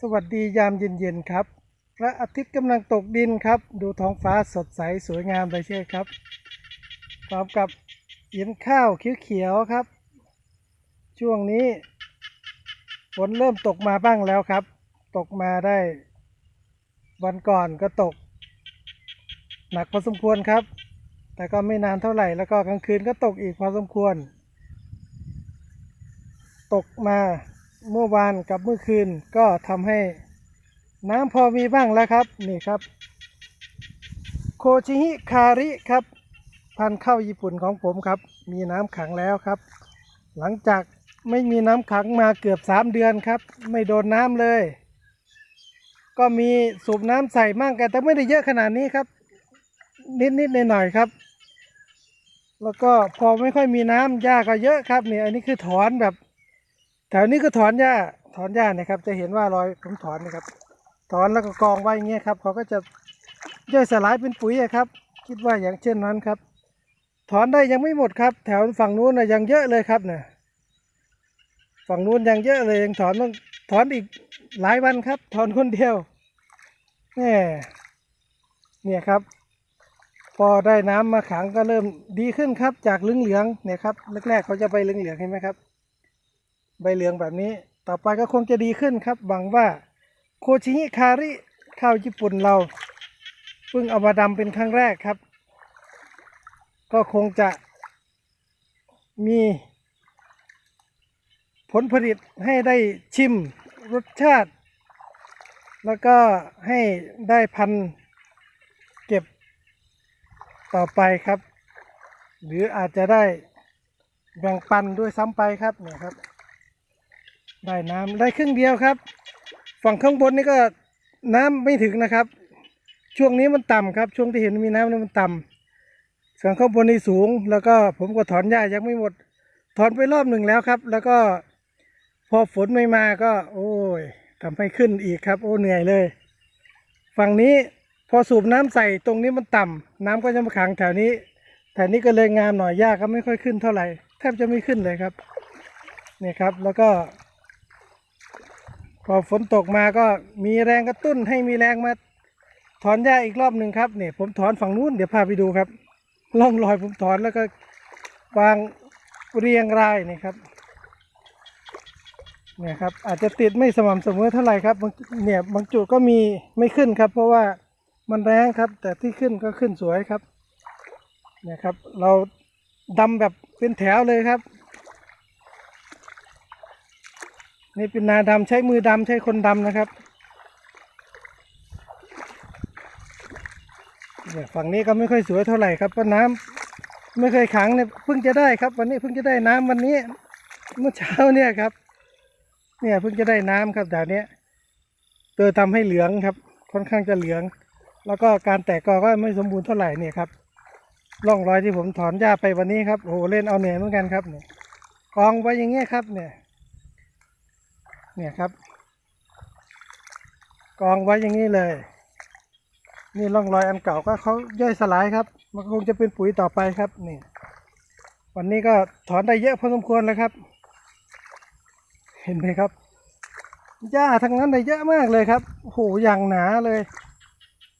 สวัสดียามเย็นๆครับ พระอาทิตย์กำลังตกดินครับ ดูท้องฟ้าสดใสสวยงามเลยใช่ครับพร้อมกับเย็นข้าวเขียวๆครับ ช่วงนี้ฝนเริ่มตกมาบ้างแล้วครับ ตกมาได้ วันก่อนก็ตก หนักพอสมควรครับ แต่ก็ไม่นานเท่าไหร่แล้วก็กลางคืนก็ตกอีกพอสมควร ตกมา เมื่อวานกับเมื่อคืนก็ทำให้น้ำพอมีบ้างแล้วครับ นี่ครับ โคชิฮิคาริครับ พันธุ์ข้าวญี่ปุ่นของผมครับ มีน้ำขังแล้วครับ หลังจากไม่มีน้ำขังมาเกือบสามเดือนครับ ไม่โดนน้ำเลย ก็มีสูบน้ำใส่มั่งกันแต่ไม่ได้เยอะขนาดนี้ครับ นิดๆหน่อยๆครับ แล้วก็พอไม่ค่อยมีน้ำหญ้าก็เยอะครับเนี่ยอันนี้คือถอนแบบ ถวนี้ก็ถอนหญ้าถอนหญ้านี่ยครับ จะเห็นว่ารอยผมถอนนะครับ ถอนแล้วก็กองไว้อย่างเงี้ยครับเขาก็จะย่อยสลายเป็นปุ๋ยอะครับ คิดว่าอย่างเช่นนั้นครับ ถอนได้ยังไม่หมดครับ แถวฝั่งนู้นนะยังเยอะเลยครับเนี่ยฝั่งนู้นยังเยอะเลยยังถอนต้องถอนอีกหลายวันครับ ถอนคนเดียวแหมเนี่ยครับ พอได้น้ำมาขังก็เริ่มดีขึ้นครับ จากเหลืองๆเนี่ยครับแรกๆเขาจะใบเหลืองๆเห็นไหมครับ ใบเหลืองแบบนี้ ต่อไปก็คงจะดีขึ้นครับหวังว่าโคชิฮิคาริข้าวญี่ปุ่นเราเพิ่งเอามาดำเป็นครั้งแรกครับ ก็คงจะมีผลผลิตให้ได้ชิมรสชาติ แล้วก็ให้ได้พันเก็บต่อไปครับ หรืออาจจะได้แบ่งปันด้วยซ้ำไปครับเนี่ยครับ ได้น้ำได้ครึ่งเดียวครับ ฝั่งข้างบนนี่ก็น้ำไม่ถึงนะครับ ช่วงนี้มันต่ำครับ ช่วงที่เห็นมีน้ำนี่มันต่ำส่วนข้างบนนี่สูง แล้วก็ผมก็ถอนหญ้ายังไม่หมด ถอนไปรอบหนึ่งแล้วครับ แล้วก็พอฝนไม่มาก็ โอ้ยทำให้ขึ้นอีกครับ โอ้เหนื่อยเลย ฝั่งนี้พอสูบน้ำใส่ตรงนี้มันต่ำน้ำก็จะมาขังแถวนี้แถวนี้ก็เลยงามหน่อยหญ้าก็ไม่ค่อยขึ้นเท่าไหร่แทบจะไม่ขึ้นเลยครับนี่ครับ แล้วก็ พอฝนตกมาก็มีแรงกระตุ้นให้มีแรงมาถอนหญ้าอีกรอบหนึ่งครับเนี่ยผมถอนฝั่งนู้นเดี๋ยวพาไปดูครับล่องรอยผมถอนแล้วก็วางเรียงรายนี่ครับเนี่ยครับอาจจะติดไม่สม่ำเสมอเท่าไหร่ครับเนี่ยบางจุดก็มีไม่ขึ้นครับ เพราะว่ามันแรงครับ แต่ที่ขึ้นก็ขึ้นสวยครับเนี่ยครับ เราดำแบบเป็นแถวเลยครับ นี่เป็นนาดำใช้มือดำใช้คนดำนะครับเนี่ยฝั่งนี้ก็ไม่ค่อยสวยเท่าไหร่ครับเพราะน้ำไม่เคยขังเนี่ยเพิ่งจะได้ครับ วันนี้เพิ่งจะได้น้ำวันนี้ เมื่อเช้าเนี่ยครับ เนี่ยเพิ่งจะได้น้ำครับแถวเนี้ยเติมทำให้เหลืองครับ ค่อนข้างจะเหลือง แล้วก็การแตกกอก็ไม่สมบูรณ์เท่าไหร่เนี่ยครับร่องรอยที่ผมถอนหญ้าไปวันนี้ครับโอ้โหเล่นเอาเหนื่อยเหมือนกันครับเนี่ยกองไว้อย่างเงี้ยครับเนี่ย เนี่ยครับ กองไว้อย่างนี้เลย นี่ร่องรอยอันเก่าก็เขาย่อยสลายครับ มันคงจะเป็นปุ๋ยต่อไปครับนี่วันนี้ก็ถอนได้เยอะพอสมควรแล้วครับ เห็นไหมครับหญ้าทั้งนั้นเลยเยอะมากเลยครับโอ้โหอย่างหนาเลย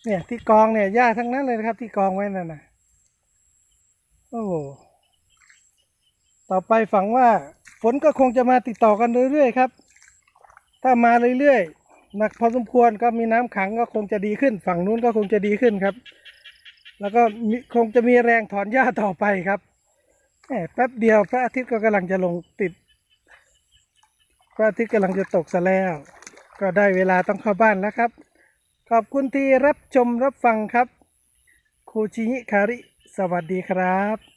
เนี่ยที่กองเนี่ยหญ้าทั้งนั้นเลยนะครับ ที่กองไว้นั่นนะโอ้โหต่อไปฝังว่าฝนก็คงจะมาติดต่อกันเรื่อยๆครับ ถ้ามาเรื่อยๆหนักพอสมควรก็มีน้ำขังก็คงจะดีขึ้น ฝั่งนู้นก็คงจะดีขึ้นครับ แล้วก็คงจะมีแรงถอนหญ้าต่อไปครับแป๊บเดียวพระอาทิตย์ก็กำลังจะลงติดพระอาทิตย์กำลังจะตกซะแล้ว ก็ได้เวลาต้องเข้าบ้านแล้วครับ ขอบคุณที่รับชมรับฟังครับ คูชิฮิคาริ สวัสดีครับ